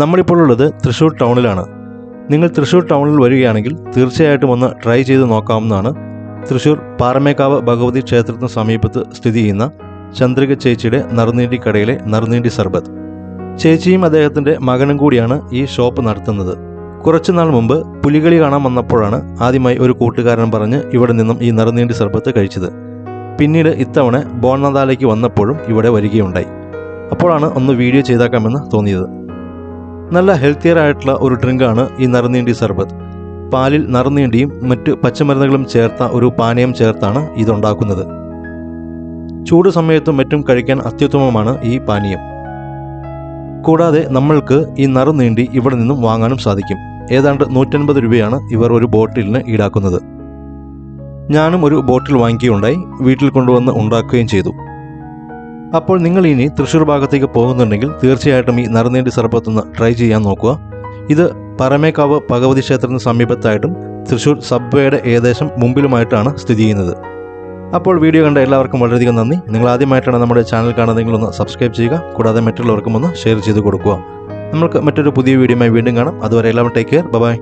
നമ്മളിപ്പോൾ ഉള്ളത് തൃശ്ശൂർ ടൗണിലാണ്. നിങ്ങൾ തൃശ്ശൂർ ടൗണിൽ വരികയാണെങ്കിൽ തീർച്ചയായിട്ടും ഒന്ന് ട്രൈ ചെയ്ത് നോക്കാവുന്നതാണ്. തൃശ്ശൂർ പാറമേക്കാവ് ഭഗവതി ക്ഷേത്രത്തിന് സമീപത്ത് സ്ഥിതി ചെയ്യുന്ന ചന്ദ്രിക ചേച്ചിയുടെ നറുനീണ്ടി കടയിലെ നറുനീണ്ടി സർബത്ത്. ചേച്ചിയും അദ്ദേഹത്തിന്റെ മകനും കൂടിയാണ് ഈ ഷോപ്പ് നടത്തുന്നത്. കുറച്ചു നാൾ മുമ്പ് പുലികളി കാണാൻ വന്നപ്പോഴാണ് ആദ്യമായി ഒരു കൂട്ടുകാരൻ പറഞ്ഞ് ഇവിടെ നിന്നും ഈ നറുനീണ്ടി സർബത്ത് കഴിച്ചത്. പിന്നീട് ഇത്തവണ ബോണദാലയ്ക്ക് വന്നപ്പോഴും ഇവിടെ വരികയുണ്ടായി. അപ്പോഴാണ് ഒന്ന് വീഡിയോ ചെയ്താക്കാമെന്ന് തോന്നിയത്. നല്ല ഹെൽത്തിയർ ആയിട്ടുള്ള ഒരു ഡ്രിങ്കാണ് ഈ നറുനീണ്ടി സർബത്ത്. പാലിൽ നറുനീണ്ടിയും മറ്റ് പച്ചമരുന്നുകളും ചേർത്ത ഒരു പാനീയം ചേർത്താണ് ഇതുണ്ടാക്കുന്നത്. ചൂട് സമയത്തും മറ്റും കഴിക്കാൻ അത്യുത്തമമാണ് ഈ പാനീയം. കൂടാതെ നമ്മൾക്ക് ഈ നറുനീണ്ടി ഇവിടെ നിന്നും വാങ്ങാനും സാധിക്കും. ഏതാണ്ട് നൂറ്റൻപത് രൂപയാണ് ഇവർ ഒരു ബോട്ടിലിന് ഈടാക്കുന്നത്. ഞാനും ഒരു ബോട്ടിൽ വാങ്ങിക്കുകയുണ്ടായി. വീട്ടിൽ കൊണ്ടുവന്ന് ഉണ്ടാക്കുകയും ചെയ്തു. അപ്പോൾ നിങ്ങൾ ഇനി തൃശ്ശൂർ ഭാഗത്തേക്ക് പോകുന്നുണ്ടെങ്കിൽ തീർച്ചയായിട്ടും ഈ നറുനീണ്ടി സർബത്തൊന്ന് ട്രൈ ചെയ്യാൻ നോക്കുക. ഇത് പറമേക്കാവ് ഭഗവതി ക്ഷേത്രത്തിന് സമീപത്തായിട്ടും തൃശ്ശൂർ സബ്വേയുടെ ഏകദേശം മുമ്പിലുമായിട്ടാണ് സ്ഥിതി ചെയ്യുന്നത്. അപ്പോൾ വീഡിയോ കണ്ട എല്ലാവർക്കും വളരെയധികം നന്ദി. നിങ്ങൾ ആദ്യമായിട്ടാണ് നമ്മുടെ ചാനൽ കാണുന്നതെങ്കിൽ ഒന്ന് സബ്സ്ക്രൈബ് ചെയ്യുക. കൂടാതെ മറ്റുള്ളവർക്കും ഒന്ന് ഷെയർ ചെയ്ത് കൊടുക്കുക. നമ്മൾക്ക് മറ്റൊരു പുതിയ വീഡിയോയുമായി വീണ്ടും കാണാം. അതുവരെ എല്ലാവരും ടേക്ക് കെയർ ബൈ